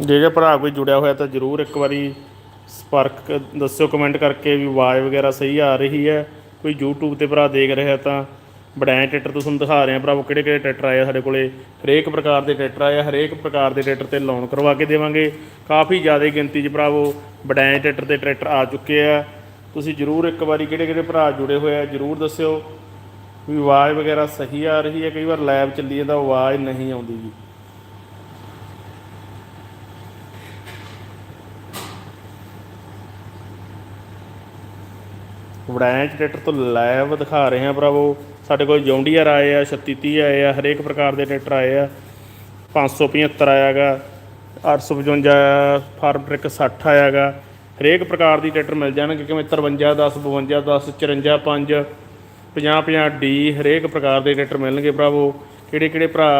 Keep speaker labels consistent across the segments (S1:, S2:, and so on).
S1: ਜੇਕਰ ਭਰਾ ਕੋਈ ਜੁੜਿਆ ਹੋਇਆ ਤਾਂ ਜਰੂਰ ਇੱਕ ਵਾਰੀ ਸੰਪਰਕ ਦੱਸਿਓ ਕਮੈਂਟ ਕਰਕੇ ਵੀ ਆਵਾਜ਼ ਵਗੈਰਾ ਸਹੀ ਆ ਰਹੀ ਹੈ। ਕੋਈ YouTube ਤੇ ਭਰਾ ਦੇਖ ਰਿਹਾ ਤਾਂ ਬੜੈਂ ਟਰੈਕਟਰ ਤੁਹਾਨੂੰ ਦਿਖਾ ਰਹੇ ਆ ਭਰਾਵੋ ਕਿਹੜੇ ਕਿਹੜੇ ਟਰੈਕਟਰ ਆਏ ਆ ਸਾਡੇ ਕੋਲੇ। ਹਰੇਕ ਪ੍ਰਕਾਰ ਦੇ ਟਰੈਕਟਰ ਆਏ ਆ, ਹਰੇਕ ਪ੍ਰਕਾਰ ਦੇ ਟਰੈਕਟਰ ਤੇ ਲੋਨ ਕਰਵਾ ਕੇ ਦੇਵਾਂਗੇ। ਕਾਫੀ ਜ਼ਿਆਦਾ ਗਿਣਤੀ 'ਚ ਭਰਾਵੋ ਬੜੈਂ ਟਰੈਕਟਰ ਤੇ ਟਰੈਕਟਰ ਆ ਚੁੱਕੇ ਆ। ਤੁਸੀਂ ਜਰੂਰ ਇੱਕ ਵਾਰੀ ਕਿਹੜੇ ਕਿਹੜੇ ਭਰਾ ਜੁੜੇ ਹੋਏ ਆ, ਜਰੂਰ ਦੱਸਿਓ ਵੀ ਆਵਾਜ਼ ਵਗੈਰਾ ਸਹੀ ਆ ਰਹੀ ਹੈ। ਕਈ ਵਾਰ ਲੈਬ ਚੱਲੀ ਜਾਂਦਾ, ਆਵਾਜ਼ ਨਹੀਂ ਆਉਂਦੀ ਜੀ। ਬ੍ਰਾਂਚ ਟਰੈਕਟਰ ਤੋਂ ਲਾਈਵ ਦਿਖਾ ਰਹੇ ਹਾਂ ਭਰਾਵੋ। ਸਾਡੇ ਕੋਲ ਜੌਂਡੀਅਰ ਆਏ ਆ 3630 ਆਏ ਆ, ਹਰੇਕ ਪ੍ਰਕਾਰ ਦੇ ਟਰੈਕਟਰ ਆਏ ਆ। 575 ਆਇਆਗਾ 855 ਫਾਰਮ ਟਰੈਕ 60 ਆਇਆਗਾ। ਹਰੇਕ ਪ੍ਰਕਾਰ ਦੀ ਟਰੈਕਟਰ ਮਿਲ ਜਾਣਗੇ, ਕਿਵੇਂ 53 10 52 10 54 5 50 50 ਡੀ, ਹਰੇਕ ਪ੍ਰਕਾਰ ਦੇ ਟਰੈਕਟਰ ਮਿਲਣਗੇ ਭਰਾਵੋ। ਕਿਹੜੇ ਕਿਹੜੇ ਭਰਾ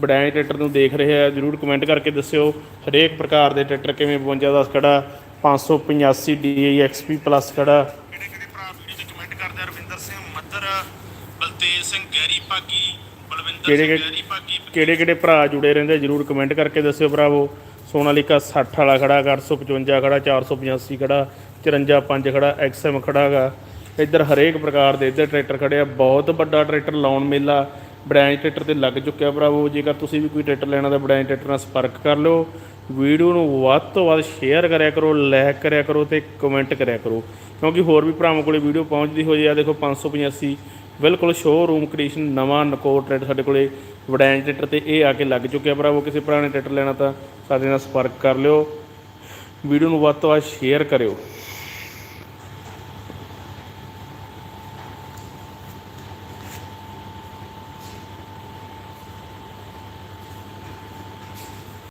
S1: ਬੜਾਏ ਟਰੈਕਟਰ ਨੂੰ ਦੇਖ ਰਹੇ ਆ, ਜਰੂਰ ਕਮੈਂਟ ਕਰਕੇ ਦੱਸਿਓ। ਹਰੇਕ ਪ੍ਰਕਾਰ ਦੇ ਟਰੈਕਟਰ ਕਿਵੇਂ 52 10 ਖੜਾ 585 ਡੀ ਐਕਸਪੀ ਪਲੱਸ ਖੜਾ ਕਿਹੜੇ ਕਿਹੜੇ ਭਰਾ ਵੀਡੀਓ ਤੇ ਰਵਿੰਦਰ ਸਿੰਘ ਮੱਧਰ ਬਲਤੇਜ ਸਿੰਘ ਗੈਰੀ ਭਾਗੀ ਬਲਵਿੰਦਰ
S2: ਕਿਹੜੇ-
S1: ਸਿੰਘ ਗੈਰੀ ਭਾਗੀ ਕਿਹੜੇ ਕਿਹੜੇ ਭਰਾ ਜੁੜੇ ਰਹਿੰਦੇ ਜਰੂਰ ਕਮੈਂਟ ਕਰਕੇ ਦੱਸਿਓ ਭਰਾਵੋ। ਸੋਨਾਲੀਕਾ 60 ਵਾਲਾ ਖੜਾ ਗਾ, 855 ਖੜਾ 485 ਖੜਾ 54 5 ਖੜਾ ਐਕਸਐਮ ਖੜਾ ਗਾ। ਇੱਧਰ ਹਰੇਕ ਪ੍ਰਕਾਰ ਦੇ ਇੱਧਰ ਟਰੈਕਟਰ ਖੜੇ ਆ। ਬਹੁਤ ਵੱਡਾ ਟਰੈਕਟਰ ਲਾਉਣ ਮੇਲਾ ਬ੍ਰਾਂਚ ਟਰੈਕਟਰ ਤੇ ਲੱਗ ਚੁੱਕਿਆ ਭਰਾਵੋ। ਜੇਕਰ ਤੁਸੀਂ ਵੀ ਕੋਈ ਟਰੈਕਟਰ ਲੈਣਾ ਤਾਂ ਬ੍ਰਾਂਚ ਟਰੈਕਟਰ ਨਾਲ ਸੰਪਰਕ ਕਰ ਲਿਓ। ਵੀਡੀਓ ਨੂੰ ਵੱਧ ਤੋਂ ਵੱਧ ਸ਼ੇਅਰ ਕਰਿਆ ਕਰੋ ਲਾਈਕ ਕਰਿਆ ਕਰੋ ਤੇ ਕਮੈਂਟ ਕਰਿਆ ਕਰੋ। ਕਿਉਂਕਿ ਹੋਰ ਵੀ ਭਰਾਵਾਂ ਕੋਲੇ ਵੀਡੀਓ ਪਹੁੰਚਦੀ ਹੋਈ ਆ, ਦੇਖੋ 585 ਬਿਲਕੁਲ ਸ਼ੋਰੂਮ ਕੰਡੀਸ਼ਨ ਨਵਾਂ ਨਕੋਰ ਟਰੈਕਟਰ ਸਾਡੇ ਕੋਲੇ ਵਡੈਂਜ ਟਰੈਕਟਰ ਤੇ ਇਹ ਆ ਕੇ ਲੱਗ ਚੁੱਕਿਆ ਭਰਾਵੋ ਕਿਸੇ ਭਰਾ ਨੇ ਟਰੈਕਟਰ ਲੈਣਾ ਤਾਂ ਸਾਡੇ ਨਾਲ ਸੰਪਰਕ ਕਰ ਲਿਓ। ਵੀਡੀਓ ਨੂੰ ਵੱਧ ਤੋਂ ਵੱਧ ਸ਼ੇਅਰ ਕਰਿਓ।